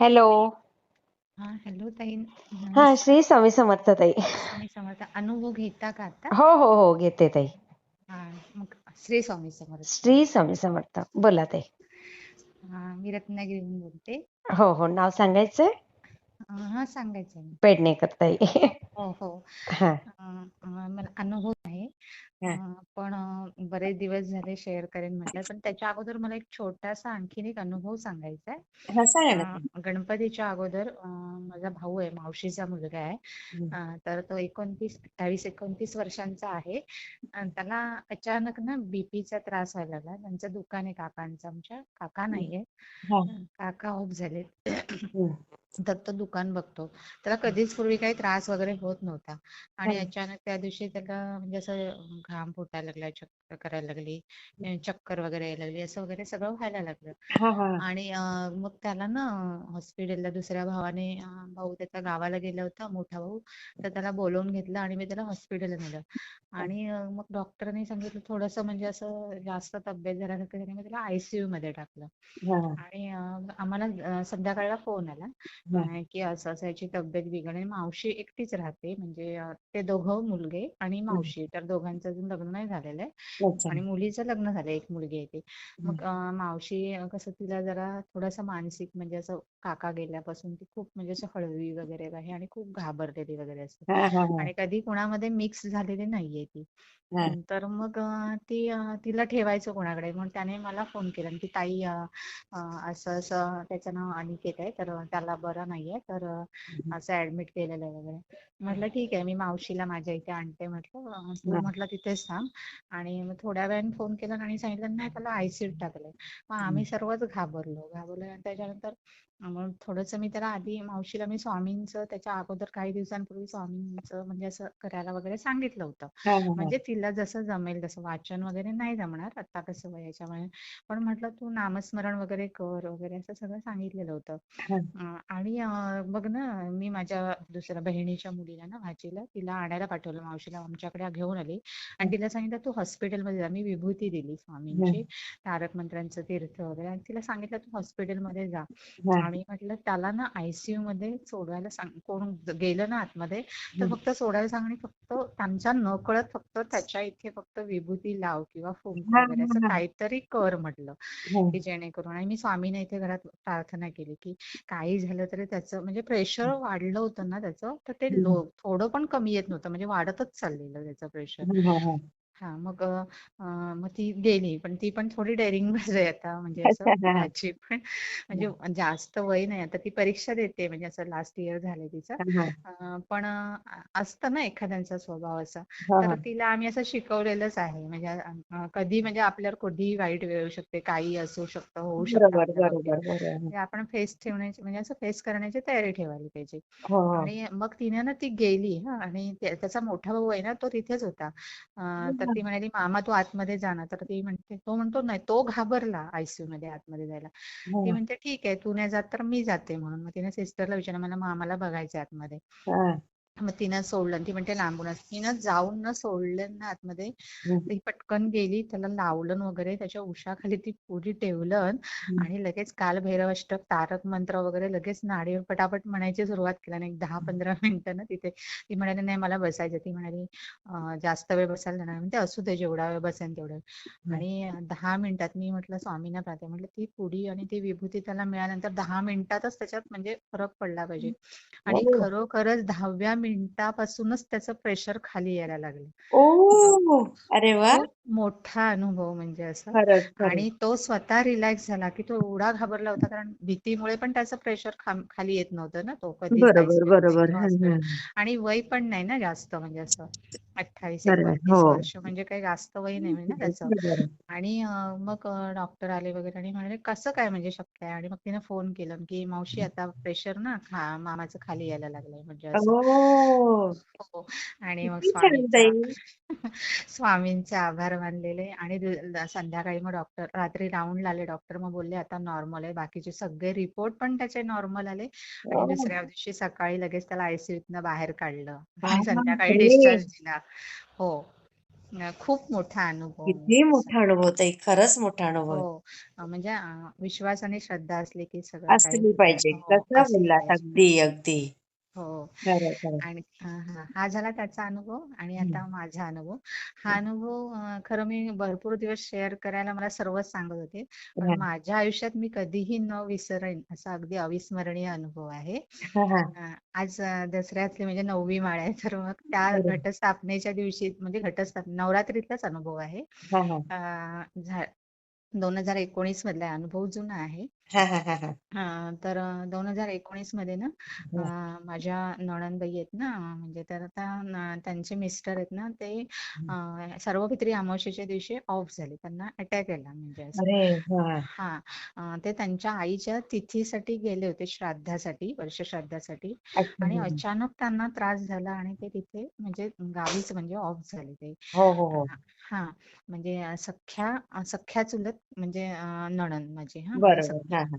Hello. हा hello ताई हा नमस्कार. श्री स्वामी समर्थ ताई. स्वामी समर्थ अनुभव घेता का आता? हो हो हो घेते ताई. हा मग श्री स्वामी समर्थ. श्री स्वामी समर्थ बोला ताई. हा मी रत्नागिरीहून बोलते. हो हो नाव सांगायचंय? हा सांगायचं आहे पेडणेकर ताई. हो हो. हो. अं, अं, मला अनुभव पण बरेच दिवस झाले शेअर करेन म्हटलं. पण त्याच्या अगोदर मला एक छोटासा आणखीन एक अनुभव सांगायचा आहे. हा सांगा ना अं, गणपतीच्या अगोदर अं, माझा भाऊ आहे मावशीचा मुलगा आहे. अं, तर तो एकोणतीस अठ्ठावीस एकोणतीस वर्षांचा आहे. अन् त्याला अचानक ना बीपीचा त्रास व्हायला लागला. त्यांचं दुकान आहे काकांचं आमच्या. काका नाहीये. हा. काका ऑफ झालेत. हम्म. तर तो दुकान बघतो. त्याला कधीच पूर्वी काही त्रास वगैरे होत नव्हता. आणि. अचानक त्या दिवशी त्याला म्हणजे असं घाम फुटायला लागला चक्कर करायला लागली चक्कर वगैरे यायला लागली असं वगैरे सगळं व्हायला लागलं. आणि मग त्याला ना हॉस्पिटलला दुसऱ्या भावाने भाऊ त्याचा गावाला गेला होता मोठा भाऊ. तर त्याला बोलवून घेतलं आणि मी त्याला हॉस्पिटलला नेलं. आणि मग डॉक्टरने सांगितलं थोडंसं म्हणजे असं जास्त तब्येत झाल्यासारखं झाली मग त्याला आयसीयू मध्ये टाकलं. आणि आम्हाला संध्याकाळला फोन आला. की असं असं याची तब्येत बिघडली. मावशी एकटीच राहते. म्हणजे अं, ते दोघं मुलगे आणि मावशी. तर दोघांचं अजून लग्न नाही झालेलं आहे. अच्छा. आणि मुलीचं लग्न झालं. एक मुलगी आहे ती. मग अं, मावशी अं, कसं तिला जरा थोडंसं मानसिक म्हणजे असं काका गेल्यापासून ती खूप म्हणजे असं हळवी वगैरे आहे आणि खूप घाबरलेली वगैरे असते. हा हा हा. आणि कधी कुणामध्ये मिक्स झालेली नाहीये ती. हा. अं, तर मग अं, ती अं, तिला ठेवायचं कोणाकडे? मग त्याने मला फोन केला की ताई अं, अं, असं असं त्याचं नाव अनिकेत आहे. तर त्याला बरं नाहीये तर असं ऍडमिट केलेलं आहे वगैरे. म्हटलं ठीक आहे मी मावशीला माझ्या इथे आणते म्हटलं. तू. म्हटलं तिथेच थांब. आणि मग थोड्या वेळाने फोन केला आणि सांगितलं नाही त्याला आयसीयूत टाकलंय. मग आम्ही सर्वच घाबरलो. घाबरलो आणि त्याच्यानंतर मग थोडंसं मी त्याला आधी मावशीला मी स्वामींचं त्याच्या अगोदर काही दिवसांपूर्वी स्वामींचं म्हणजे असं करायला वगैरे सांगितलं होतं. हा हा हा. म्हणजे तिला जसं जमेल तसं. वाचन वगैरे नाही जमणार आता कसं वयाच्यामुळे. पण म्हटलं तू नामस्मरण वगैरे कर वगैरे असं सगळं सांगितलेलं होतं. आणि मग ना मी माझ्या दुसऱ्या बहिणीच्या मुलीला ना भाचीला तिला आणायला पाठवलं. मावशीला आमच्याकडे घेऊन आली. आणि तिला सांगितलं तू हॉस्पिटलमध्ये जा. मी विभूती दिली स्वामींची तारक मंत्रांचं तीर्थ वगैरे. आणि तिला सांगितलं तू हॉस्पिटलमध्ये जा. आणि म्हटलं त्याला ना आयसीयू मध्ये सोडवायला सांग कोण गेलं ना आतमध्ये तर फक्त सोडायला सांग आणि फक्त त्यांच्या न कळत फक्त त्याच्या इथे फक्त विभूती लाव किंवा हा, वगैरे असं. काहीतरी कर म्हटलं. की जेणेकरून. आणि मी स्वामीने इथे घरात प्रार्थना केली की काही झालं तरी त्याचं म्हणजे प्रेशर वाढलं होतं ना त्याचं तर ते लो थोडं पण कमी येत नव्हतं. म्हणजे वाढतच चाललेलं त्याचं प्रेशर हा, मग अं, मग ती गेली पण ती पण थोडी डेअरिंग आहे आता म्हणजे असं अच्छा, हा. भाची पण म्हणजे जास्त वय नाही आता ती परीक्षा देते म्हणजे असं लास्ट इयर झालंय तिचं. हा, अं, पण अं, असतं ना एखाद्यांचा स्वभाव असा हा, तर हा. तिला आम्ही असं शिकवलेलंच आहे म्हणजे अं, कधी म्हणजे आपल्यावर कधीही वाईट वेळ येऊ शकते काही असू शकतं होऊ शकतं बरोबर आपल्या बाबतीत बरोबर बरोबर ते आपण फेस ठेवण्याची म्हणजे असं फेस करण्याची तयारी ठेवायला पाहिजे. हो हो. आणि मग तिने ना ती गेली हा आणि त्या- त्याचा मोठा भाऊ आहे ना तो तिथेच होता. अं, तर ती म्हणाली मामा तू आतमध्ये जा ना. तर ती म्हणते तो म्हणतो नाही तो घाबरला आयसीयू मध्ये आतमध्ये जायला. ती हा, म्हणते ठीक आहे तू नाही जात तर मी जाते म्हणून. मग तिने सिस्टरला विचारलं मला मामाला बघायचं आतमध्ये. मग तिनं सोडलं ती म्हणते लांबूनच तिनं जाऊन ना सोडलं ना आतमध्ये. ती पटकन गेली त्याला लावलं वगैरे त्याच्या उशाखाली ती पुरी ठेवलं आणि लगेच काल भैरवाष्टक तारक मंत्र वगैरे लगेच नाडीवर पटापट म्हणायची सुरुवात केली आणि एक दहा पंधरा मिनिटं ना तिथे ती म्हणाली नाही मला बसायचं. ती म्हणाली "अं, जास्त वेळ बसायला देणार. म्हणते असू दे जेवढा वेळ बसेन तेवढा. वेळ." आणि दहा मिनिटात मी म्हटलं स्वामींना प्रार्थना. म्हटलं ती पुडी आणि ती विभूती त्याला मिळाल्यानंतर दहा मिनिटातच त्याच्यात म्हणजे फरक पडला पाहिजे. आणि ओ खरोखरच दहाव्या मिनिटापासूनच त्याचं प्रेशर खाली यायला लागलं. ओ अरे वा. मोठा अनुभव म्हणजे असं. आणि तो स्वतः रिलॅक्स झाला की तो एवढा घाबरला होता कारण भीतीमुळे पण त्याचं प्रेशर खाली येत नव्हतं ना तो कधीच बरोबर. आणि वय पण नाही ना जास्त म्हणजे असं. अठ्ठावीस हो. वर्ष म्हणजे काही जास्त वय नाही ना त्याचं. आणि मग डॉक्टर आले वगैरे आणि म्हणाले कसं काय म्हणजे शक्य आहे? आणि मग तिने फोन केला की मावशी आता प्रेशर ना मामाचं खाली यायला लागलंय. म्हणजे हो. आणि मग स्वामींचा आभार मानलेले आणि संध्याकाळी मग डॉक्टर रात्री राऊंड आले डॉक्टर मग बोलले आता नॉर्मल आहे बाकीचे सगळे रिपोर्ट पण त्याचे नॉर्मल आले. आणि दुसऱ्या दिवशी सकाळी लगेच त्याला आयसीयूतनं बाहेर काढलं. आणि संध्याकाळी डिस्चार्ज दिला. हो. खूप मोठा अनुभव. किती मोठा अनुभव ताई खरंच मोठा अनुभव. हो. म्हणजे विश्वास आणि श्रद्धा असली की सगळं काही असली पाहिजे. हो कसं बोललात? अगदी अगदी. हो. आणि हा झाला त्याचा अनुभव आणि. आता माझा अनुभव. हा अनुभव खरं मी भरपूर दिवस शेअर करायला मला सर्वच सांगत होते. पण माझ्या आयुष्यात मी कधीही न विसरेन असा अगदी अविस्मरणीय अनुभव आहे. आज दसऱ्यातली म्हणजे नववी माळ आहे तर मग त्या घटस्थापनेच्या दिवशी म्हणजे घटस्थापना नवरात्रीतलाच अनुभव आहे. दोन हजार एकोणीस मधला आहे. अनुभव जुना आहे. हा हा हा हा. हा तर दोन हजार एकोणीसमध्ये ना हा. अं, माझ्या नणंदबाई आहेत ना म्हणजे तर आता न- त्यांचे मिस्टर आहेत ना ते अं, सर्वपित्री अमावस्येच्या दिवशी ऑफ झाले. त्यांना अटॅक आला म्हणजे असं. अरे हा हा अं, ते त्यांच्या आईच्या तिथीसाठी गेले होते श्राद्धासाठी वर्ष श्राद्धासाठी अच्छा. आणि हम्म. अचानक त्यांना त्रास झाला आणि ते तिथे म्हणजे गावीच म्हणजे ऑफ झाले ते. हो हो. हो. हा हा, म्हणजे अं, सख्या सख्या चुलत म्हणजे अं, नणंद माझी हा म्हणजे बरोबर. सख्खी हा हा.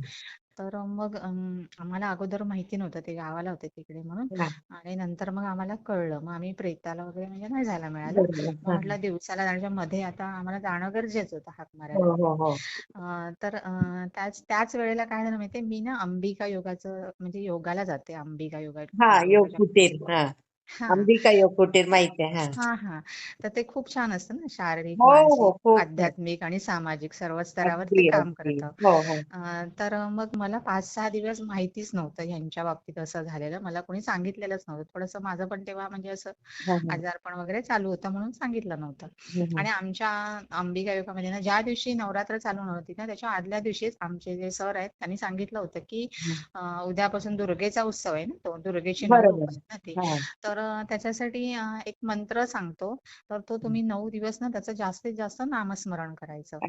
तर मग अं, आम्हाला अगोदर माहिती नव्हतं ते गावाला होते तिकडे म्हणून. हा. आणि नंतर मग आम्हाला कळलं. मग आम्ही प्रेताला वगैरे म्हणजे नाही जायला मिळालं. बरोबर. मग हा म्हटलं दिवसाला जाण्याच्या मध्ये आता आम्हाला जाणं गरजेचं होतं हाक हो मारायला. हो हो अं, तर अं, त्याच त्याच वेळेला काय झालं माहितीये? मी ना अंबिका योगाचं म्हणजे योगाला जाते अंबिका योगा हा योग योगाच्या कुटीर. हा. हा. अंबिका योग कुटीर माहिती आहे हा. हा हा. तर ते खूप छान असतं ना शारीरिक हो हो मानसिक खूप खूप. आध्यात्मिक आणि सामाजिक सर्व स्तरावर ते अगदी काम अगदी. करतं. हो हो. अं, तर मग मला पाच सहा दिवस माहितीच नव्हतं ह्यांच्या बाबतीत असं झालेलं. मला कोणी सांगितलेलंच नव्हतं. थोडंसं माझं पण तेव्हा म्हणजे असं हा हा. आजारपण वगैरे चालू होतं म्हणून सांगितलं नव्हतं. हम्म, आणि आमच्या अंबिका योगामध्ये ना ज्या दिवशी नवरात्र चालू नव्हती ना त्याच्या आदल्या दिवशीच आमचे जे सर आहेत त्यांनी सांगितलं होतं की हम्म. अं, उद्यापासून दुर्गेचा उत्सव आहे ना तो दुर्गेची नऊ बरोबर. रूप आहेत ना ती. हा. तर त्याच्यासाठी एक मंत्र सांगतो. तर तो तुम्ही नऊ दिवस ना त्याचं जास्तीत जास्त नामस्मरण करायचं.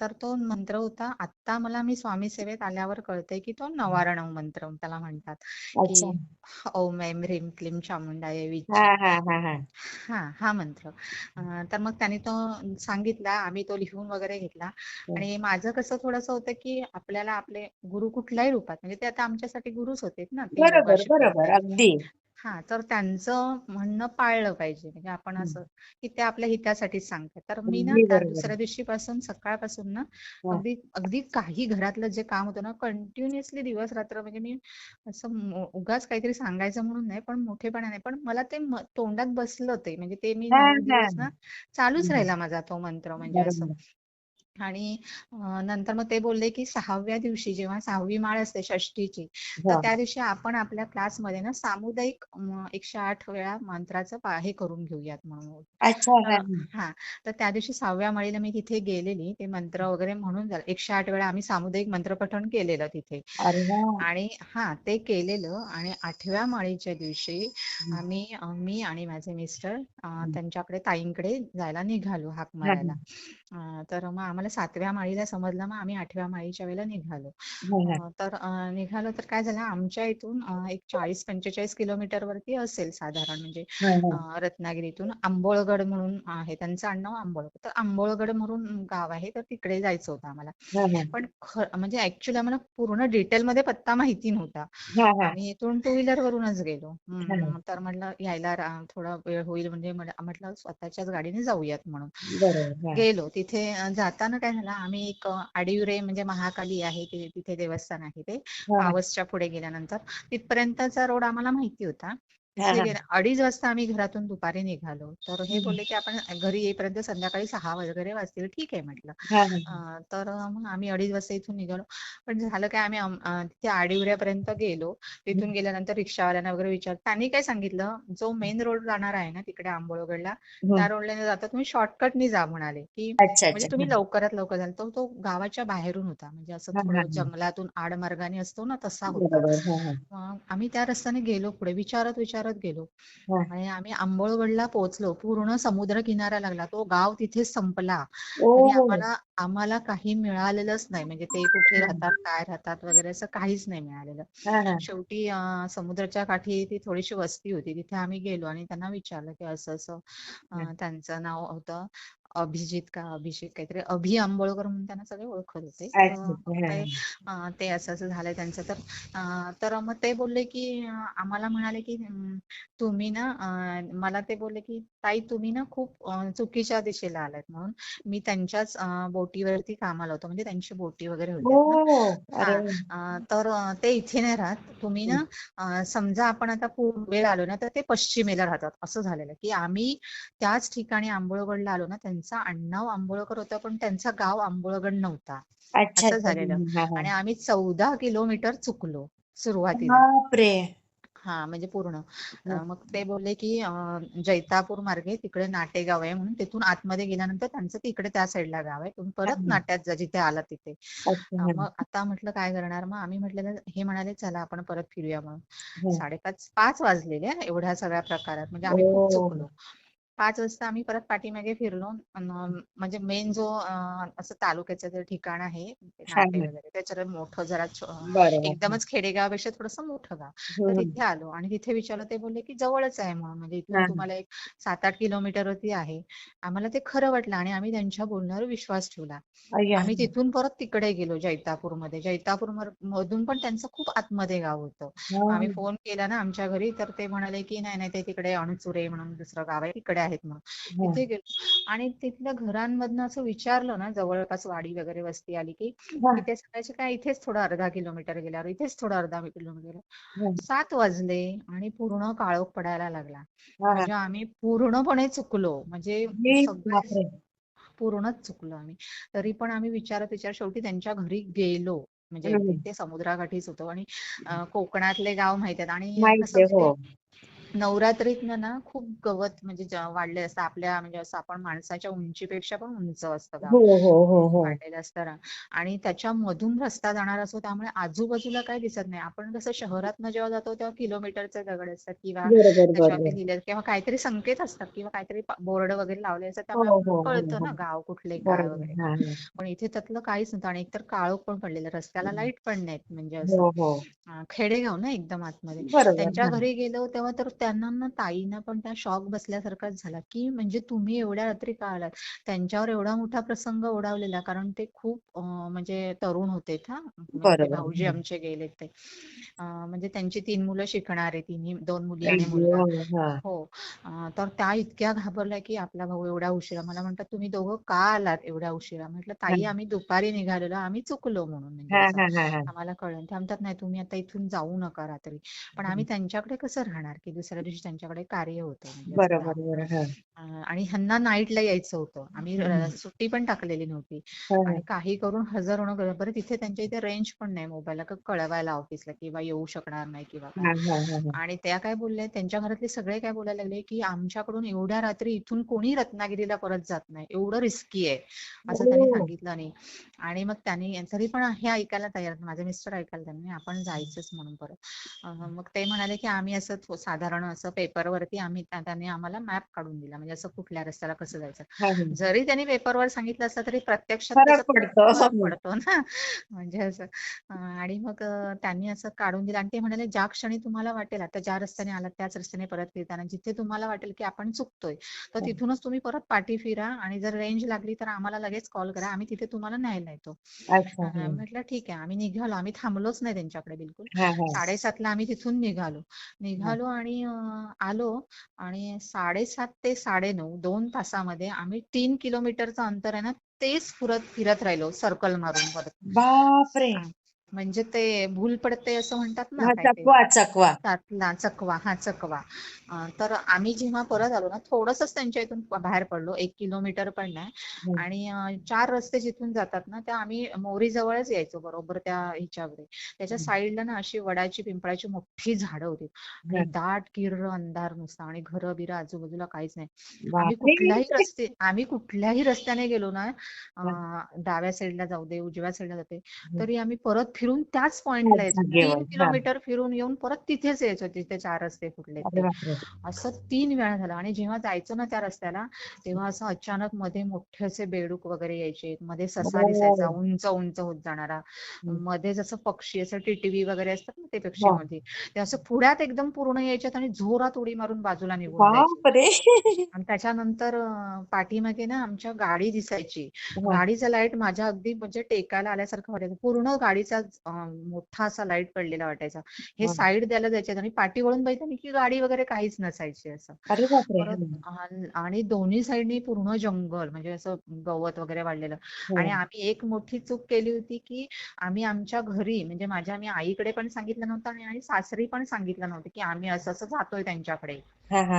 तर तो मंत्र होता आत्ता मला मी स्वामी सेवेत आल्यावर कळतंय की तो नवारणव मंत्र त्याला म्हणतात. की ओम ऐं ह्रीं क्लीं चामुंडाय हा विच्चे हा हा हा. हा हा मंत्र. तर मग त्यांनी तो सांगितला आम्ही तो लिहून वगैरे घेतला. आणि माझं कसं थोडंसं होतं की आपल्याला आपले गुरु कुठल्याही रूपात म्हणजे ते आता आमच्यासाठी गुरुच होते ना बरोबर. अगदी. हा तर त्यांचं म्हणणं पाळलं पाहिजे. म्हणजे आपण. असं की ते आपल्या हितासाठीच सांगतात. तर मी ना अगदी त्या बरोबर. दुसऱ्या दिवशीपासून सकाळपासून ना. अगदी अगदी काही घरातलं जे काम होतं ना कंटिन्युअसली दिवस रात्र म्हणजे मी असं मो- उगाच काहीतरी सांगायचं म्हणून नाही पण मोठेपणाने पण मला ते म- तोंडात बसलं ते. म्हणजे ते मी हा नऊ हा. दिवस ना चालूच हम्म. राहिला माझा तो मंत्र. म्हणजे असं बरोबर. आणि नंतर मग ते बोलले की सहाव्या दिवशी जेव्हा सहावी माळ असते षष्टीची तर त्या दिवशी आपण आपल्या क्लासमध्ये ना सामुदायिक एकशे आठ वेळा मंत्राचं हे करून घेऊयात म्हणून. हा तर त्या दिवशी सहाव्या माळीला मी तिथे गेलेली ते मंत्र वगैरे म्हणून झालं. एकशे आठ वेळा आम्ही सामुदायिक मंत्रपठण केलेलं तिथे. आणि हा ते केलेलं आणि आठव्या माळीच्या दिवशी. आम्ही मी आणि माझे मिस्टर. त्यांच्याकडे ताईंकडे जायला निघालो हाक मारायला. तर मग आम्हाला सातव्या माळीला समजलं मग आम्ही आठव्या माळीच्या वेळेला निघालो. हा तर निघालो तर काय झालं आमच्या इथून एक चाळीस पंचेचाळीस किलोमीटर वरती असेल साधारण म्हणजे हा हा. रत्नागिरीतून आंबोळगड म्हणून आहे त्यांचं आडनाव आंबोळगड. तर आंबोळगड म्हणून गाव आहे तर तिकडे जायचं होतं आम्हाला. पण म्हणजे ऍक्च्युली आम्हाला पूर्ण डिटेलमध्ये पत्ता माहिती नव्हता. आम्ही इथून टू व्हीलर वरूनच गेलो. तर म्हटलं यायला थोडा वेळ होईल म्हणजे म्हटलं स्वतःच्याच गाडीने जाऊयात म्हणून. गेलो. तिथे अं, जाताना काय झालं आम्ही एक अं, आडिवरे म्हणजे महाकाली आहे तिथे देवस्थान आहे ते पावसच्या पुढे गेल्यानंतर. तिथपर्यंतचा रोड आम्हाला माहिती होता. हा तिथे हा. गेल्या अडीच वाजता आम्ही घरातून दुपारी निघालो. तर हे. बोलले की आपण घरी येईपर्यंत संध्याकाळी सहा वगैरे वाजतील. ठीक आहे म्हटलं. हा हा तर मग आम्ही अडीच वाजता इथून निघालो. पण झालं काय आम्ही तिथे आडिवऱ्यापर्यंत गेलो. तिथून गेल्यानंतर रिक्षावाल्यांना वगैरे विचार त्यांनी काय सांगितलं? जो मेन रोड जाणार आहे ना तिकडे आंबोळगडला हम्म. त्या रोडला न जाता तुम्ही शॉर्टकटनी जा म्हणाले की म्हणजे तुम्ही हा. लवकरात लवकर जाल. तो तो गावाच्या बाहेरून होता. म्हणजे असं हा हा थोडं हा. जंगलातून आडमार्गाने असतो ना तसा होता. हा हा. आम्ही त्या रस्त्याने गेलो पुढे. विचारत विचारत गेलो. हा. आणि आम्ही आंबोळगडला पोहोचलो. पूर्ण समुद्र किनारा लागला. तो गाव तिथेच संपला. आणि आम्हाला आम्हाला काही मिळालेलंच नाही. म्हणजे ते कुठे राहतात काय राहतात वगैरे असं काहीच नाही मिळालेलं. शेवटी समुद्राच्या काठी ती थोडीशी वस्ती होती. तिथे आम्ही गेलो आणि त्यांना विचारलं की असं असं त्यांचं नाव होतं. अभिजित का अभिषेक काहीतरी अभि आंबोळकर म्हणून त्यांना सगळे ओळखत होते. हा. ते असं असं झालंय त्यांचं. तर तर मग ते बोलले की आम्हाला म्हणाले की तुम्ही ना मला ते बोलले की ताई तुम्ही ना खूप चुकीच्या दिशेला आलात म्हणून. मी त्यांच्याच बोटीवरती कामाला होतो. म्हणजे त्यांची बोटी वगैरे होत्या ना. हो तर ते इथे नाही राहत. तुम्ही ना समजा आपण आता पूर्वेला आलो ना तर ते पश्चिमेला राहतात. असं झालेलं की आम्ही त्याच ठिकाणी आंबोळगडला आलो ना त्यांचा आडनाव आंबोळकर होतं पण त्यांचा गाव आंबोळगड नव्हता. अच्छा असं झालेलं. हा हा आणि आम्ही चौदा किलोमीटर चुकलो सुरुवातीला. हा म्हणजे पूर्ण. हं, मग ते बोलले की जैतापूर मार्गे तिकडे नाटेगाव आहे म्हणून तिथून आतमध्ये गेल्यानंतर त्यांचं तिकडे त्या साईडला गाव आहे. तुम्ही हा, परत हा. नाट्यात जा जिथे आला तिथे. हा. मग आता म्हटलं काय करणार? मग आम्ही म्हटलं हे म्हणाले चला आपण परत फिरूया म्हणून हा. साडेपाच पाच वाजलेले हं, एवढ्या सगळ्या प्रकारात. म्हणजे आम्ही खूप ओ चुकलो. पाच वाजता आम्ही परत पाठीमागे फिरलो. म्हणजे मेन जो असं तालुक्याचं जे ठिकाण आहे हा हा. त्याच्यावर मोठं जरा एकदमच खेडेगावापेक्षा थोडंसं मोठं गाव. तर हम्म, तिथे आलो आणि तिथे विचारलं ते बोलले की जवळच आहे म्हणून. म्हणजे हा इथून हा. तुम्हाला एक सात आठ किलोमीटर वरती आहे. आम्हाला ते खरं वाटलं आणि आम्ही त्यांच्या बोलण्यावर विश्वास ठेवला. आम्ही तिथून परत तिकडे गेलो जैतापूरमध्ये. जैतापूर मधून पण त्यांचं खूप आतमध्ये गाव होतं. आम्ही हा. फोन केला ना आमच्या घरी तर ते म्हणाले की नाही नाही ते तिकडे अणचुरे म्हणून दुसरं गाव आहे. तिकडे आहेत हा. तिथे गेलो आणि तिथल्या घरांमधनं असं विचारलं ना जवळपास वाडी वगैरे वस्ती आली की हा. की ते सांगायचे काय इथेच थोडं अर्धा किलोमीटर गेल्यावर इथेच थोडं अर्धा किलोमीटर हा. सात वाजले आणि पूर्ण काळोख पडायला लागला हा. म्हणजे आम्ही पूर्णपणे चुकलो म्हणजे हे पूर्णच चुकलो आम्ही तरी पण आम्ही विचारत विचार शेवटी त्यांच्या घरी गेलो म्हणजे. तिथे समुद्राकाठीच होतो आणि कोकणातले गाव माहीत आहेत आणि नवरात्रीतनं ना खूप गवत म्हणजे ज- वाढले असतं आपल्या म्हणजे असं आपण माणसाच्या उंचीपेक्षा पण उंच असतं हो हो हो हो. वाढलेलं असतं ना. आणि त्याच्यामधून रस्ता जाणार असतो त्यामुळे आजूबाजूला काही दिसत नाही. आपण कसं शहरातनं जेव्हा जातो तेव्हा किलोमीटरचे दगड असतात किंवा बरोबर त्याच्यावरती बरोबर लिहिले किंवा काहीतरी संकेत असतात किंवा काहीतरी बोर्ड वगैरे लावले असतात हो त्यामुळे आपल्याला हो कळतं हो. ना गाव कुठले काय बरोबर वगैरे. हा हा. पण इथे त्यातलं काहीच नव्हतं आणि एकतर काळोख पण पडलेलं रस्त्याला लाइट पण नाहीत म्हणजे असं. हो हो. अं, खेडेगाव ना एकदम आतमध्ये. बरोबर त्यांच्या हा. घरी गेलो तेव्हा तर त्यांना ना ताईना पण त्या शॉक बसल्यासारखाच झाला की म्हणजे तुम्ही एवढ्या रात्री का आलात? त्यांच्यावर एवढा मोठा प्रसंग ओढावलेला कारण ते खूप म्हणजे तरुण होते हा म्हणजे भाऊजी. आमचे गेले ते म्हणजे त्यांची तीन मुलं शिकणारे तिन्ही दोन मुली आणि मुलगा. हा हो. तर त्या इतक्या घाबरल्या की आपला भाऊ एवढ्या उशिरा मला म्हणतात तुम्ही दोघं का आलात एवढ्या उशिरा? म्हटलं ताई आम्ही दुपारी निघालेलो आम्ही चुकलो म्हणून म्हणजे आम्हाला कळलं. ते म्हणतात नाही तुम्ही आता इथून जाऊ नका रात्री. पण आम्ही त्यांच्याकडे कसं राहणार की दुसऱ्या दिवशी त्यांच्याकडे कार्य होतं म्हणजे बरोबर हा. आणि ह्यांना नाईटला यायचं होतं. आम्ही. सुट्टी पण टाकलेली नव्हती. हा हा. आणि काही करून हजर होणं बरं तिथे त्यांच्या इथे रेंज पण नाही मोबाईलला का कळवायला ऑफिसला किंवा येऊ शकणार नाही किंवा हा हा हा हा. आणि त्या काय बोलल्या त्यांच्या घरातले सगळे काय बोलायला लागले की आमच्याकडून एवढ्या रात्री इथून कोणी रत्नागिरीला परत जात नाही. एवढं रिस्की आहे असं त्यांनी ओ सांगितलं नाही. आणि मग त्यांनी तरी पण हे ऐकायला तयार. माझे मिस्टर ऐकायला तयार नाही आपण जायचंच म्हणून परत. मग ते म्हणाले की आम्ही असं थो- साधारण असं पेपरवरती आम्ही त्या- त्यांनी आम्हाला मॅप काढून दिला. म्हणजे असं कुठल्या रस्त्याला कसं जायचं. हा हा. जरी त्यांनी पेपरवर सांगितलं असलं तरी प्रत्यक्षात त्याचा खूप पडतो ना. म्हणजे असं. आणि मग त्यांनी असं काढून दिलं. आणि ते म्हणाले ज्या क्षणी तुम्हाला वाटेल आता ज्या रस्त्याने आलात त्याच रस्त्याने परत फिरताना जिथे तुम्हाला वाटेल की आपण चुकतोय तर हा. तिथूनच तुम्ही परत पाठी फिरा. आणि जर रेंज लागली तर आम्हाला लगेच कॉल करा. आम्ही तिथे तुम्हाला न्यायला येतो हा म्हटलं ठीक आहे. आम्ही निघालो. आम्ही थांबलोच नाही त्यांच्याकडे बिलकुल. हा हा. साडेसातला आम्ही तिथून निघालो. हा. निघालो आणि आलो आणि साडेसात ते साडेनऊ दोन तासामध्ये आम्ही तीन किलोमीटरचं अंतर आहे ना तेच फिरत फिरत राहिलो सर्कल मारून परत. बापरे! म्हणजे ते भूल पडते असं म्हणतात ना हा चकवा चकवा. सातला चकवा हा चकवा. अं, तर आम्ही जेव्हा परत आलो ना थोडंसंच त्यांच्या इथून प- बाहेर पडलो. एक किलोमीटर पण नाही. आणि अं, चार रस्ते जिथून जातात ना त्या आम्ही मोरी जवळच यायचो बरोबर त्या ह्याच्यावर त्याच्या साईडला ना अशी वडाची पिंपळाची मोठी झाडं होती. आणि हा. दाट किर्र अंधार नुसता. आणि घरं बिरं आजूबाजूला काहीच नाही. आम्ही बापरे! कुठल्याही रस्ते आम्ही कुठल्याही रस्त्याने गेलो ना. अं, डाव्या साईडला जाऊ दे उजव्या साईडला जाते. तरी आम्ही परत फिरून त्याच पॉइंटला यायचो. तीन हां. किलोमीटर फिरून येऊन परत तिथेच यायचो जिथे चार रस्ते फुटले! असं तीन वेळा झालं आणि जेव्हा जायचो ना त्या रस्त्याला तेव्हा असं अचानक मध्ये मोठे असे बेडूक वगैरे यायचे मध्ये ससा दिसायचा हो. उंच उंच होत जाणारा हं. मध्ये जसं पक्षी असं टिटवी वगैरे असतात ना ते हो. पक्षीमध्ये ते असं पुढ्यात एकदम पूर्ण यायच्यात आणि जोरात उडी मारून बाजूला निघून! आणि त्याच्यानंतर पाठीमागे ना आमच्या गाडी दिसायची हां. गाडीचा लाइट माझ्या अगदी म्हणजे टेकायला आल्यासारखं वाटायचं पूर्ण गाडीचा मोठा असा लाइट पडलेला वाटायचा हे. साईड द्यायला जायचे आणि पाठी वळून बघितलं की गाडी वगैरे काहीच नसायची असं. आण- आणि दोन्ही साईडनी पूर्ण जंगल म्हणजे असं गवत वगैरे वाढलेलं आणि हं. आम्ही एक मोठी चूक केली होती की आम्ही आमच्या घरी म्हणजे माझ्या मी आईकडे पण सांगितलं नव्हतं आणि आणि सासरी पण सांगितलं नव्हतं की आम्ही असं असं जातोय त्यांच्याकडे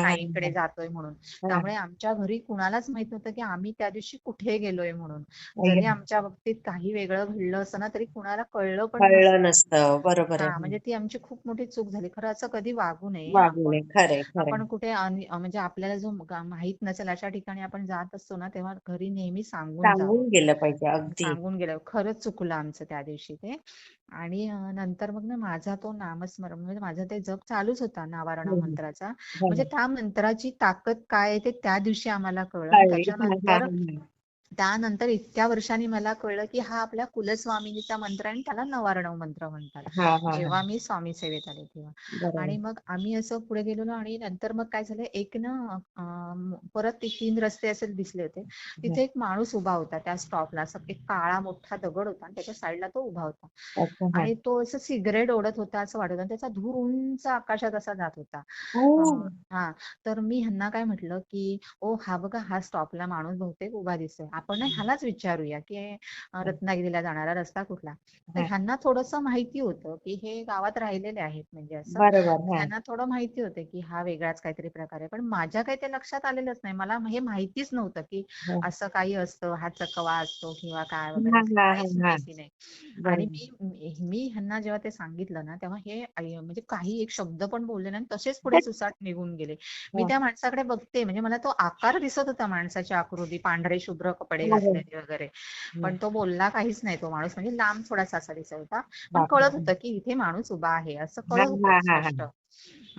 आईकडे. जातोय म्हणून. त्यामुळे आमच्या घरी कुणालाच माहीत नव्हतं की आम्ही त्या दिवशी कुठे गेलोय म्हणून जरी. आमच्या बाबतीत काही वेगळं घडलं असतं ना तरी कुणाला कळलं पण कळलं नसतं. बरोबर आहे. म्हणजे ती आमची खूप मोठी चूक झाली खरं असं कधी वागू नये वागू नये. आपण कुठे म्हणजे आपल्याला जो गा- माहीत नसेल अशा ठिकाणी आपण जात असतो ना तेव्हा घरी नेहमी सांगून जावं सांगून गेलं पाहिजे अगदी. सांगून गेलं खरंच चुकलं आमचं त्या दिवशी ते आणि अं, नंतर मग ना माझा तो नामस्मरण म्हणजे माझा ते जप चालूच होता नावारणा हं. मंत्राचा हां. म्हणजे त्या मंत्राची ताकद काय आहे ते त्या दिवशी आम्हाला कळलं आणि कळली. हां, हां, त्याच्यानंतर हां. त्यानंतर इतक्या वर्षांनी मला कळलं की हा आपल्या कुलस्वामिनीचा मंत्र आणि त्याला नवारणव मंत्र म्हणतात हां, हां, जेव्हा हां. मी स्वामी सेवेत आले तेव्हा. आणि मग आम्ही असं पुढे गेलेलो आणि नंतर मग काय झालं एक ना परत ते तीन रस्ते असे दिसले होते तिथे एक माणूस उभा होता त्या स्टॉपला असं एक काळा मोठा दगड होता आणि त्याच्या साईडला तो उभा होता. हां. आणि तो असं सिगरेट ओढत होता असं वाटत होतं आणि त्याचा धूर उंच आकाशात असा जात होता! अं, हा तर मी ह्यांना काय म्हटलं की ओ हा बघा हा स्टॉपला माणूस बहुतेक उभा दिसतोय आपण ह्यालाच विचारूया की अं, रत्नागिरीला जाणारा रस्ता कुठला तर हां. ह्यांना थोडंसं माहिती होतं की हे गावात राहिलेले आहेत म्हणजे असं. हां. त्यांना थोडं माहिती होतं की हा वेगळाच काहीतरी प्रकार आहे पण माझ्या काही ते लक्षात आलेलंच नाही मला हे माहितीच नव्हतं की हां. असं काही असतं हा चकवा असतो किंवा काय वगैरे हां, हां, हां, हां. माहिती नाही आणि. मी मी ह्यांना जेव्हा ते सांगितलं ना तेव्हा हे म्हणजे काही एक शब्द पण बोलले नाही तसेच पुढे सुसाट निघून गेले मी हां. त्या माणसाकडे बघते म्हणजे मला तो आकार दिसत होता माणसाची आकृती पांढरे शुभ्र कपडे हो. घातलेले वगैरे. पण तो बोलला काहीच नाही तो माणूस म्हणजे लांब थोडासा असा दिसत होता पण! कळत होतं की इथे माणूस उभा आहे असं कळत होतं स्पष्ट.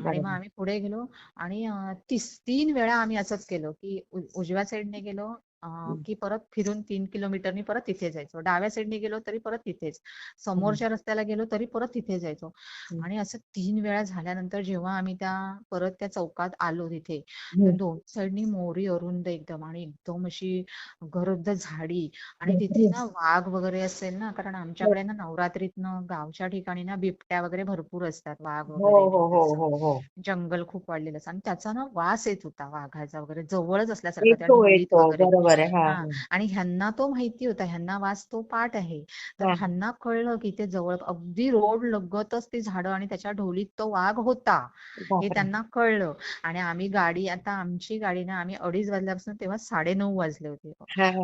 आणि मग. आम्ही पुढे गेलो आणि तीस तीन वेळा आम्ही असंच केलो की उजव्या साईडने गेलो. की परत फिरून तीन किलोमीटरनी परत तिथे जायचो डाव्या साईडने गेलो तरी परत तिथेच. समोरच्या रस्त्याला गेलो तरी परत तिथे जायचो. आणि असं तीन वेळा झाल्यानंतर जेव्हा आम्ही त्या परत त्या चौकात आलो तिथे. दोन साईडनी मोरी अरुंद एकदम आणि एकदम अशी गर्द झाडी आणि तिथे! ना वाघ वगैरे असेल ना कारण हो. आमच्याकडे ना नवरात्रीतनं गावच्या ठिकाणी ना बिबट्या वगैरे भरपूर असतात वाघ हो, वगैरे हो. जंगल खूप वाढलेलं असतं आणि त्याचा ना वास येत होता वाघाचा वगैरे जवळच असल्यासारखं त्या. वगैरे बरोबर आहे. हां. आणि ह्यांना तो माहिती होता ह्यांना वास तो पाठ आहे तर. ह्यांना कळलं की ते जवळ अगदी रोड लगतच ती झाडं आणि त्याच्या ढोलीत तो वाघ होता हे! त्यांना कळलं आणि आम्ही गाडी आता आमची गाडी ना आम्ही अडीच वाजल्यापासून तेव्हा साडेनऊ वाजले होते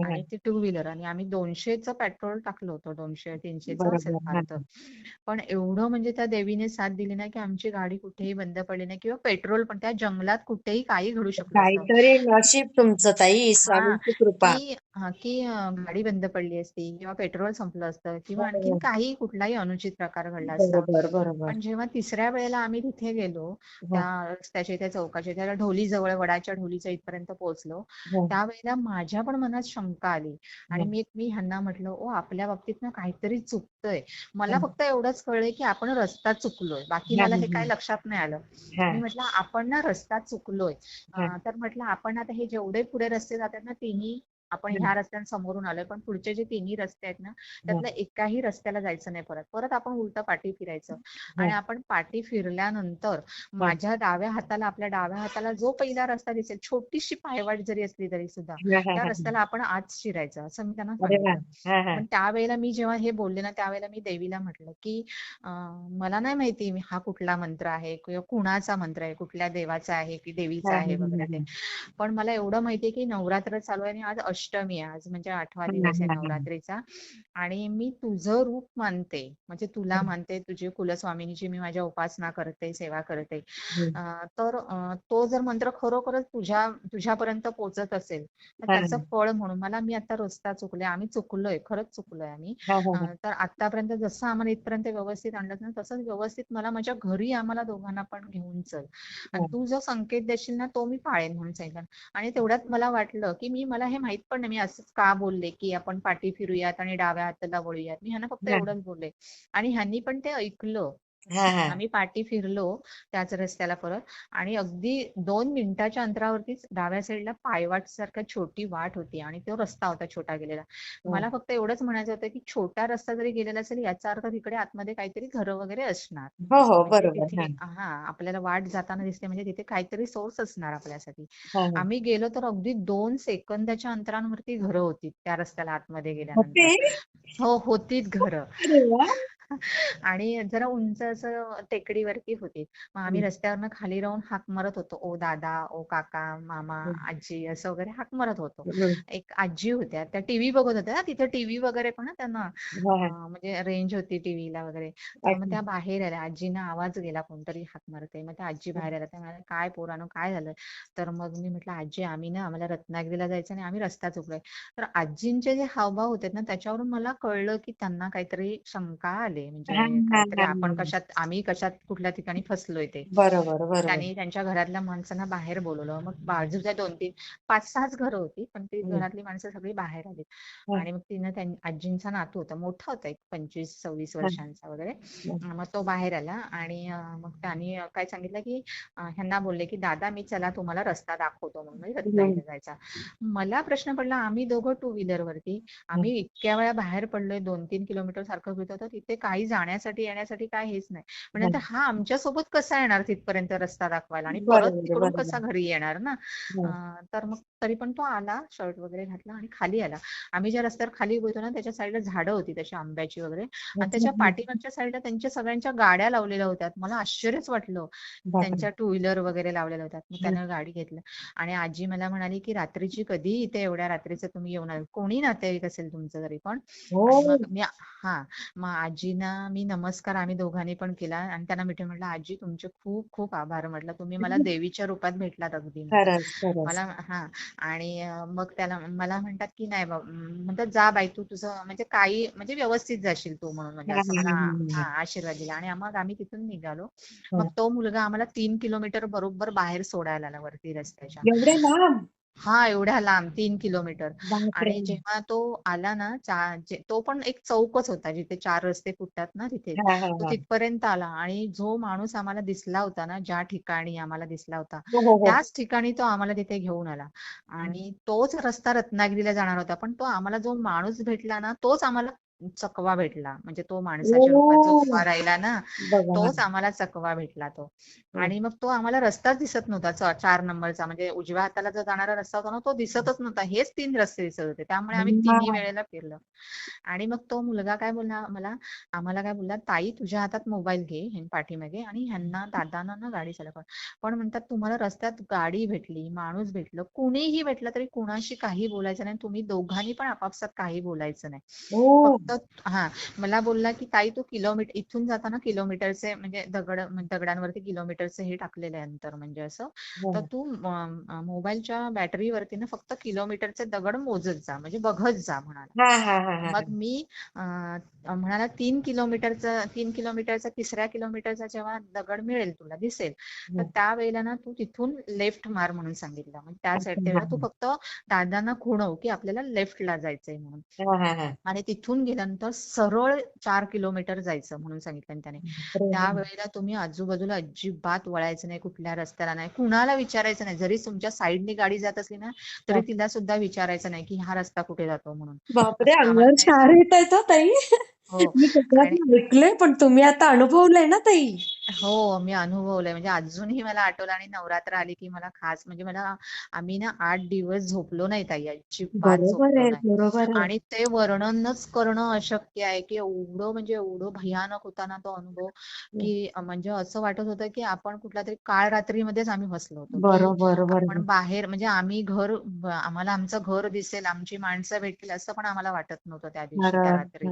आणि. ती टू व्हीलर आणि आम्ही दोनशेचं पेट्रोल टाकलं होतं दोनशे तीनशेचं असेल पण एवढं म्हणजे त्या देवीने साथ दिली ना की आमची गाडी कुठेही बंद पडली नाही किंवा पेट्रोल पण त्या जंगलात कुठेही काही घडू शकलं असतं काहीतरी नशीब तुमचं ताई. स्वामींची कृपा. की हा की अं, गाडी बंद पडली असती किंवा पेट्रोल संपलं असतं किंवा आणखीन बरोबर. काही कुठलाही अनुचित प्रकार घडला असता. बरोबर, बरोबर. पण जेव्हा तिसऱ्या वेळेला आम्ही तिथे गेलो हां, त्या रस्त्याच्या त्या चौकाच्या त्या ढोलीजवळ वडाच्या ढोलीच्या इथपर्यंत पोहोचलो. हां, त्यावेळेला माझ्या पण मनात शंका आली. आणि हां, मी मी ह्यांना म्हटलं ओ आपल्या बाबतीत ना काहीतरी चुकतंय. मला हां, फक्त एवढंच कळलंय की आपण रस्ता चुकलोय. बाकी हां, मला हे हां, काय लक्षात नाही आलं. हां, मी म्हटलं आपण ना रस्ता चुकलोय. हां, अं, तर म्हटलं आपण आता हे जेवढे पुढे रस्ते जातात ना तिन्ही आपण ह्या रस्त्यांसमोरून आलोय पण पुढचे जे तिन्ही रस्ते आहेत ना हां, त्यातल्या एकाही रस्त्याला जायचं नाही परत परत आपण उलटं पाठी फिरायचं आणि हां, आपण पाठी फिरल्यानंतर हां, माझ्या डाव्या हाताला आपल्या डाव्या हाताला जो पहिला रस्ता दिसेल छोटीशी पायवाट जरी असली तरी सुद्धा त्या. रस्त्याला आपण आत शिरायचं असं मी त्यांना! सांगितलं. पण त्यावेळेला मी जेव्हा हे बोलले ना त्यावेळेला मी देवीला म्हटलं की मला नाही माहिती हा कुठला मंत्र आहे किंवा कुणाचा मंत्र आहे कुठल्या देवाचा आहे की देवीचा आहे वगैरे. पण मला एवढं माहितीये की नवरात्र चालू आहे आणि आज अष्टमी आज म्हणजे आठवा हा, दिवस आहे. नवरात्रीचा आणि मी तुझं रूप मानते म्हणजे तुला हं. मानते तुझी कुलस्वामिनीची मी माझ्या उपासना करते सेवा करते हं. तर तो जर मंत्र खरोखरच तुझ्या तुझ्यापर्यंत पोहोचत असेल तर त्याचं. फळ म्हणून मला मी आता रस्ता चुकले आम्ही चुकलोय खरंच चुकलोय आम्ही तर आतापर्यंत जसं आम्हाला इथपर्यंत व्यवस्थित आणलं ना तसंच व्यवस्थित मला माझ्या घरी आम्हाला दोघांना पण घेऊन चल आणि. तू जो संकेत देशील ना तो मी पाळेन म्हणून सांगितलं आणि तेवढ्यात मला वाटलं की मी मला हे माहीत पण नाही मी असंच का बोलले की आपण पाठी फिरूयात आणि डाव्या हाताला वळूयात मी ह्यांना फक्त. एवढंच बोलले आणि ह्यांनी पण ते ऐकलं. आम्ही पाठी फिरलो त्याच रस्त्याला परत आणि अगदी दोन मिनिटाच्या अंतरावरतीच डाव्या साईडला पायवाट सारखा छोटी वाट होती आणि तो रस्ता होता छोटा गेलेला. हो. मला फक्त एवढंच म्हणायचं होतं की छोटा रस्ता जरी गेलेला असेल याचा अर्थ तिकडे आतमध्ये काहीतरी घरं वगैरे असणार. हो हो म्हणजे बरोबर हा. आपल्याला वाट जाताना दिसते म्हणजे तिथे काहीतरी सोर्स असणार आपल्यासाठी. हा, हा. आम्ही गेलो तर अगदी दोन सेकंदाच्या अंतरावरती घरं होती त्या रस्त्याला आतमध्ये गेल्यानंतर. हो होतीत घरं. आणि जरा उंच असं टेकडीवरती होती. मग आम्ही. रस्त्यावरनं खाली राहून हाक मारत होतो. ओ दादा ओ काका मामा. आजी असं वगैरे हाक मारत होतो. एक आजी होत्या. त्या टीव्ही बघत होत्या ना तिथे टीव्ही वगैरे पण ना त्यांना म्हणजे रेंज होती टीव्हीला वगैरे. तर मग. त्या बाहेर आल्या. आजीना आवाज गेला कोणतरी हाक मारते मग त्या आजी बाहेर आल्या. त्या म्हणाल्या काय पोरानो काय झालं? तर मग मी म्हटलं आजी आम्ही ना आम्हाला रत्नागिरीला जायचं आणि आम्ही रस्ता चुकलोय. तर आजींचे जे हावभाव होते ना त्याच्यावरून मला कळलं की त्यांना काहीतरी शंका आले. म्हणजे काहीतरी हा, आपण. कशात आम्ही कशात कुठल्या ठिकाणी फसलोय ते बरोबर बरोबर त्यांनी त्यांच्या घरातल्या माणसांना बाहेर बोलवलं मग बाजूच्या दोन तीन पाच सहाच घरं होती पण ती. घरातली माणसं सगळी बाहेर आली हं. आणि मग तिनं त्यां आजींचा नातू होता मोठा होता एक पंचवीस सव्वीस. वर्षांचा वगैरे. अं, मग तो बाहेर आला आणि अं, मग त्यांनी अं, काय सांगितलं की अं, ह्यांना बोलले की दादा मी चला तुम्हाला रस्ता दाखवतो म्हणून म्हणजे. रत्नागिरीला जायचा मला प्रश्न पडला आम्ही दोघं टू व्हीलर वरती. आम्ही इतक्या वेळा बाहेर पडलोय दोन तीन किलोमीटर सारखं फिरत होतो तिथे काही जाण्यासाठी येण्यासाठी काय हेच नाही. म्हणजे हं. आता हा आमच्यासोबत कसा येणार तिथपर्यंत रस्ता दाखवायला? आणि परत तिकडून कसा घरी येणार ना? हं. तर मग तरी पण तो आला शर्ट वगैरे घातला आणि खाली आला. आम्ही ज्या रस्त्यावर खाली उभे होतो ना त्याच्या साईडला झाडं होती तशी आंब्याची वगैरे. आणि. त्याच्या पाठीमागच्या साईडला त्यांच्या सगळ्यांच्या गाड्या लावलेल्या होत्या. मला आश्चर्यच वाटलं. त्यांच्या टू व्हीलर वगैरे लावलेल्या होत्या. मग. त्यानं गाडी घेतलं. आणि आजी मला म्हणाली की रात्रीची कधी इथे एवढ्या रात्रीचं तुम्ही येऊन कोणी नातेवाईक असेल तुमचं तरी पण? हो. मग हा. मग आजीना मी नमस्कार आम्ही दोघांनी पण केला आणि त्यांना मिठे म्हटलं आजी तुमचे खूप खूप आभार म्हटलं. तुम्ही मला देवीच्या रूपात भेटलात अगदी म्हटलं. खरंच खरंच. मला हा. आणि मग त्याला मला म्हणतात की नाही बा अं, म्हणतात जा बाई तू तुझं म्हणजे काही म्हणजे व्यवस्थित जाशील तू म्हणून. म्हणजे असं मला हा, आशीर्वाद दिला आणि मग आम्ही तिथून निघालो. मग तो मुलगा आम्हाला तीन किलोमीटर बरोबर बाहेर सोडायला आला वरती रस्त्याच्या. एवढे लांब? हा एवढ्या लांब तीन किलोमीटर. बापरे! आणि जेव्हा तो आला ना चा- जे- तो पण एक चौकच होता जिथे चार रस्ते फुटतात ना तिथे. हा हा तो हा. तिथपर्यंत आला आणि जो माणूस आम्हाला दिसला होता ना ज्या ठिकाणी आम्हाला दिसला होता हो हो हो. त्याच ठिकाणी तो आम्हाला तिथे घेऊन आला. आणि तोच रस्ता रत्नागिरीला जाणार होता पण तो आम्हाला जो माणूस भेटला ना तोच आम्हाला चकवा भेटला. म्हणजे तो माणसाच्या रूपात जो उभा राहिला ना तोच आम्हाला चकवा भेटला तो. हं. आणि मग तो आम्हाला रस्ताच दिसत नव्हता चार नंबरचा. म्हणजे उजव्या हाताला जो जाणारा रस्ता होता ना तो दिसतच नव्हता. हेच तीन रस्ते दिसत होते. त्यामुळे आम्ही तिन्ही हा. वेळेला फिरलो. आणि मग तो मुलगा काय बोलला मला आम्हाला काय बोलला ताई तुझ्या हातात मोबाईल घे हे पाठीमागे आणि ह्यांना दादांना ना गाडी चालव. पण म्हणतात तुम्हाला रस्त्यात गाडी भेटली माणूस भेटलं. कुणीही भेटलं तरी कुणाशी काही बोलायचं नाही. तुम्ही दोघांनी पण आपापसात काही बोलायचं नाही. फक्त हा मला बोलला की ताई तू किलोमीटर इथून जाताना किलोमीटरचे म्हणजे दगड म्हणजे दगडांवरती किलोमीटरचे हे टाकलेले अंतर म्हणजे असं. हो, तर हो. तू मोबाईलच्या बॅटरीवरती ना फक्त किलोमीटरचे दगड मोजत जा म्हणजे बघत जा म्हणाला. हा हा हा हा मग मी म्हणाला तीन किलोमीटरचा तीन किलोमीटरचा तिसऱ्या किलोमीटरचा जेव्हा दगड मिळेल तुला दिसेल तर हं. त्यावेळेला ना तू तिथून लेफ्ट मार म्हणून सांगितलं. मग त्या साईड तू फक्त दादांना खुणव की आपल्याला लेफ्टला जायचंय म्हणून. आणि तिथून गेल्यानंतर सरळ चार किलोमीटर जायचं म्हणून सांगितलं त्याने. त्यावेळेला तुम्ही आजूबाजूला अजिबात वळायचं नाही कुठल्या रस्त्याला नाही कुणाला विचारायचं नाही. जरी तुमच्या साईडने गाडी जात असली ना तरी. तिला सुद्धा विचारायचं नाही की हा रस्ता कुठे जातो म्हणून. बापरे अंगावर ताई. हो. ऐकलंय पण तुम्ही आता अनुभवलंय ना ताई? हो मी अनुभवलंय. म्हणजे अजूनही मला आठवलं आणि नवरात्र आली की मला खास म्हणजे मला आम्ही ना आठ दिवस झोपलो नाही ताई. अजिबात बरोबर झोपलो आहे नाही. बरोबर आहे. आणि ते वर्णनच करणं अशक्य आहे की एवढं म्हणजे एवढं भयानक होता ना तो अनुभव की अं, म्हणजे असं वाटत होतं की आपण कुठल्या तरी काळ रात्रीमध्येच आम्ही बसलो होतो. की बरोबर आपण बरोबर बाहेर म्हणजे आम्ही घर ब- आम्हाला आमचं घर दिसेल आमची माणसं भेटतील असं पण आम्हाला वाटत नव्हतं त्या दिवशी त्या रात्री.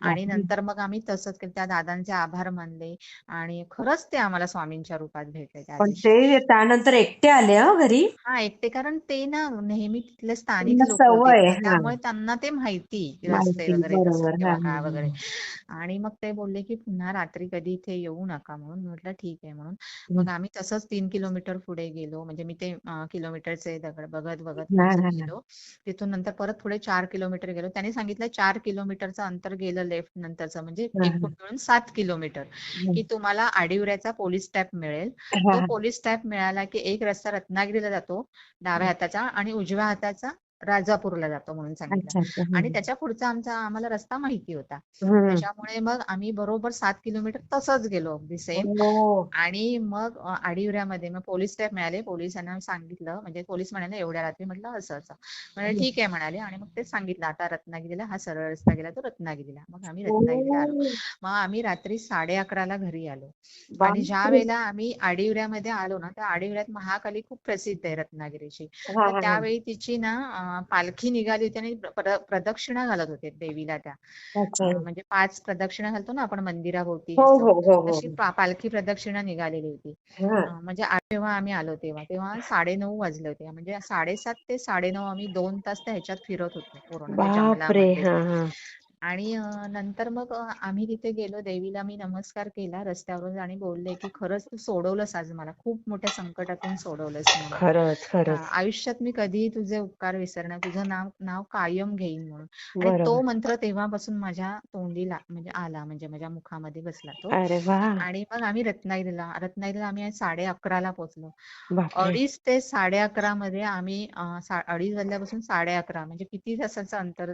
आणि बापरे. नंतर मग आम्ही तसंच केलं. त्या दादांचे आभार मानले आणि खरंच ते आम्हाला स्वामींच्या रूपात भेटले त्या पण दिवशी. ते त्यानंतर एकटे आले हो घरी? हा एकटे. कारण ते ना नेहमी तिथले स्थानिक त्यांना लोक होते. सवय हा. त्यामुळे त्यांना ते माहिती रस्ते माहिती वगैरे कसं बरोबर किंवा हा काय हा वगैरे. आणि मग ते बोलले की पुन्हा रात्री कधी इथे येऊ नका म्हणून. म्हटलं ठीक आहे. म्हणून मग आम्ही तसंच तीन किलोमीटर पुढे गेलो. म्हणजे मी ते अं, किलोमीटरचे दगड बघत बघत हा पुढे हा गेलो. तिथून नंतर परत पुढे चार किलोमीटर गेलो. त्यांनी सांगितलं चार किलोमीटरचं अंतर गेलं लेफ्ट नंतरचं. म्हणजे हा एकूण मिळून सात किलोमीटर. की तुम्हाला आडिवऱ्याचा पोलीस स्टॅप मिळेल. तो पोलीस स्टॅप मिळाला की एक रस्ता रत्नागिरीला जातो. डाव्या हाताचा आणि उजव्या हाताचा राजापूरला जातो म्हणून सांगितलं. आणि. त्याच्या पुढचा आमचा आम्हाला रस्ता माहिती होता. त्याच्यामुळे मग आम्ही बरोबर सात किलोमीटर तसंच गेलो अगदी सेम हो. आणि मग आडिवऱ्यामध्ये मग पोलीस स्टॅप मिळाले. पोलिसांना सांगितलं म्हणजे पोलीस म्हणाले एवढ्या रात्री म्हटलं असं असं. म्हणजे ठीक आहे म्हणाले. आणि मग ते सांगितलं आता रत्नागिरीला हा सरळ रस्ता गेला तो रत्नागिरीला. मग आम्ही रत्नागिरीला आलो. मग आम्ही रात्री साडे अकराला घरी आलो. आणि ज्या. वेळेला आम्ही आडिवऱ्यामध्ये आलो ना त्या आडिवऱ्यात महाकाली खूप प्रसिद्ध आहे रत्नागिरीची. हा तर हा हा. त्यावेळी तिची ना पालखी निघाली होती आणि प्र- प्रदक्षिणा घालत होते देवीला त्या. म्हणजे पाच प्रदक्षिणा घालतो ना आपण मंदिराभोवती. हो हो हो पा- पालखी प्रदक्षिणा निघालेली होती. म्हणजे जेव्हा आम्ही आलो तेव्हा तेव्हा साडेनऊ वाजले होते. म्हणजे साडेसात ते साडेनऊ आम्ही दोन तास त्या ह्याच्यात फिरत होतो पूर्ण आणि नंतर मग आम्ही तिथे गेलो. देवीला मी नमस्कार केला रस्त्यावरून आणि बोलले की खरंच तू सोडवलंस आज मला. खूप मोठ्या संकटातून सोडवलंस खरंच आयुष्यात मी कधीही तुझे उपकार विसरणार तुझं नाव नाव कायम घेईन म्हणून. आणि तो मंत्र तेव्हापासून माझ्या तोंडी ला म्हणजे आला म्हणजे माझ्या मुखामध्ये बसला तो. आणि मग आम्ही रत्नागिरीला रत्नागिरीला आम्ही साडे अकराला पोहोचलो. अडीच ते साडे अकरा मध्ये आम्ही अडीच वाजल्यापासून साडे अकरा म्हणजे किती तासाचं अंतर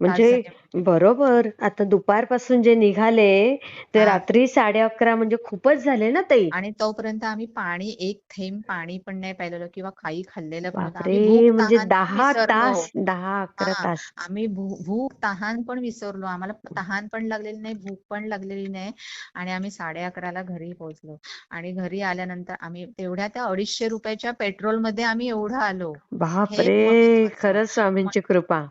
किती बरोबर. आता दुपारपासून जे निघाले ते हा. रात्री साडे अकरा म्हणजे खूपच झाले ना ताई? आणि तोपर्यंत आम्ही पाणी एक थेंब पाणी पण नाही प्यायलेलं किंवा काही खाल्लेलं पण नव्हतं. आम्ही बापरे भूक म्हणजे तहान पण दहा विसरलो. तास दहा अकरा हा तास. आम्ही भू- भूक तहान पण विसरलो. आम्हाला तहान पण लागलेली नाही भूक पण लागलेली नाही. आणि आम्ही साडे अकराला घरी पोहोचलो. आणि घरी आल्यानंतर आम्ही तेवढ्या त्या अडीचशे रुपयाच्या पेट्रोलमध्ये आम्ही एवढं आलो. हे बापरे महत्वाचं खरंच स्वामींची कृपा.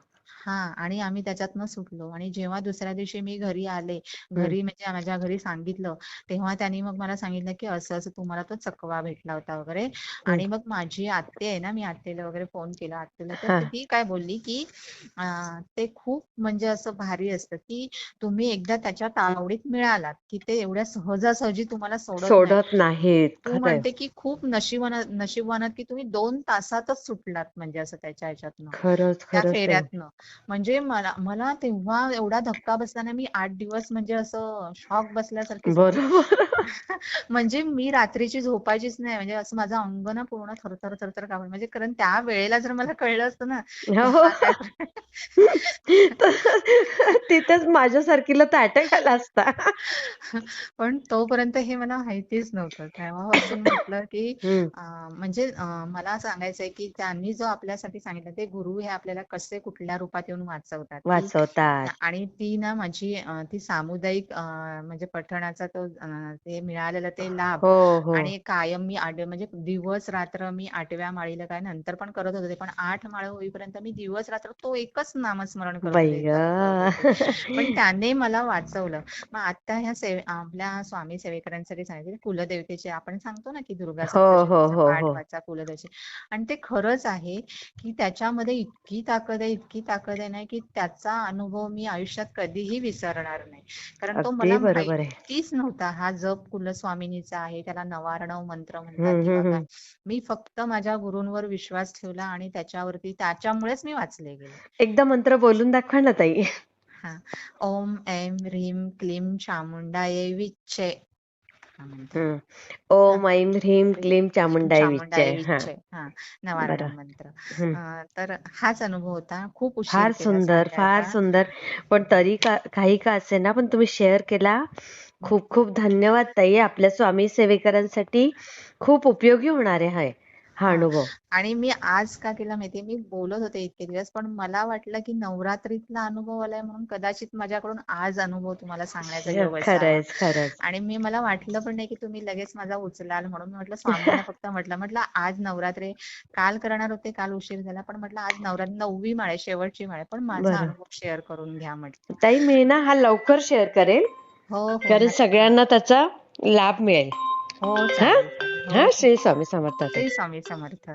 हा आणि आम्ही त्याच्यातनं सुटलो. आणि जेव्हा दुसऱ्या दिवशी मी घरी आले. घरी म्हणजे माझ्या घरी सांगितलं तेव्हा त्यांनी मग मला सांगितलं की असं असं तुम्हाला तो चकवा भेटला होता वगैरे. आणि मग माझी आत्या आहे ना मी आत्याला वगैरे फोन केला. आत्याला तर ती काय बोलली की ते खूप म्हणजे असं भारी असतं की तुम्ही एकदा त्याच्या तावडीत मिळालात की ते एवढ्या सहजासहजी तुम्हाला सोडत नाही. नाहीत. तू म्हणते की खूप नशिबान नशिबवानात की तुम्ही दोन तासातच सुटलात म्हणजे असं त्याच्या ह्याच्यातनं. त्या फेऱ्यातनं. म्हणजे मला मला तेव्हा एवढा धक्का बसला ना मी आठ दिवस म्हणजे असं शॉक बसल्यासारखी म्हणजे मी रात्रीची झोपायचीच नाही म्हणजे असं माझं अंग ना पूर्ण थरथर थरथर कापड म्हणजे कारण त्या वेळेला जर मला कळलं असतं ना हो. तिथेच माझ्यासारखीला तर अटॅक आला असता. पण तोपर्यंत हे मला माहितीच नव्हतं. तेव्हापासून म्हटलं की म्हणजे मला सांगायचंय की त्यांनी जो आपल्यासाठी सांगितलं ते गुरु हे आपल्याला कसे कुठल्या रूपात येऊन वाचवतात. वाचवतात. आणि ती ना माझी ती सामुदायिक म्हणजे पठणाचा तो ते मिळालेला ते लाभ हो हो. आणि कायम मी आठ म्हणजे दिवस रात्र मी आठव्या माळीला काय नंतर पण करत होते पण आठ माळ होईपर्यंत मी दिवस रात्र तो एकच नामस्मरण करत होते. पण त्याने मला वाचवलं. मग आता ह्या सेवे आपल्या स्वामी सेवेकरांसाठी सांगितलं कुलदेवतेचे आपण सांगतो ना की दुर्गा हो पाठ वाचा कुलदेवते आणि ते खरंच आहे की त्याच्यामध्ये इतकी ताकद आहे इतकी ताकद आहे ना की त्याचा अनुभव मी आयुष्यात कधीही विसरणार नाही. कारण तो मला आहे. माहितीच नव्हता हा जप कुलस्वामिनीचा आहे त्याला नवारणव मंत्र म्हणतात मी फक्त माझ्या गुरूंवर विश्वास ठेवला आणि त्याच्यावरती त्याच्यामुळेच मी वाचले गेले. एकदा मंत्र बोलून दाखवा ना ताई. हा. ओम ऐं ह्रीं क्लीं चामुंडायै विच्चे हा. मंत्र हम्म हा. ओम ऐं ह्रीं ह्रीं क्लीं चामुंडाय चामुंडायै विच्चे हा. हा. मंत्र. अं, तर हाच अनुभव होता. खूप उशीर फार केला सुंदर फार सांगायला सुंदर. पण तरी का काही का असे ना पण तुम्ही शेअर केला. खूप खूप धन्यवाद ताई. आपल्या स्वामी सेवेकरांसाठी खूप उपयोगी होणार आहे हा हा अनुभव. आणि मी आज का केला माहितीये? मी बोलत होते इतके दिवस पण मला वाटलं की नवरात्रीतला अनुभव आलाय म्हणून कदाचित माझ्याकडून आज अनुभव तुम्हाला सांगण्याचा आणि मी मला वाटलं पण नाही की तुम्ही लगेच माझा उचलाल म्हणून. मी म्हटलं स्वामींना फक्त म्हटलं म्हटलं आज नवरात्री काल करणार होते काल उशीर झाला पण म्हटलं आज नवरात्री नववी माळ आहे शेवटची माळ पण माझा अनुभव शेअर करून घ्या म्हटलं. ताई मी ना हा लवकर शेअर करेल हो हो कारण सगळ्यांना त्याचा लाभ मिळेल. हो हा श्री स्वामी समर्थ. ताई स्वामी समर्थ.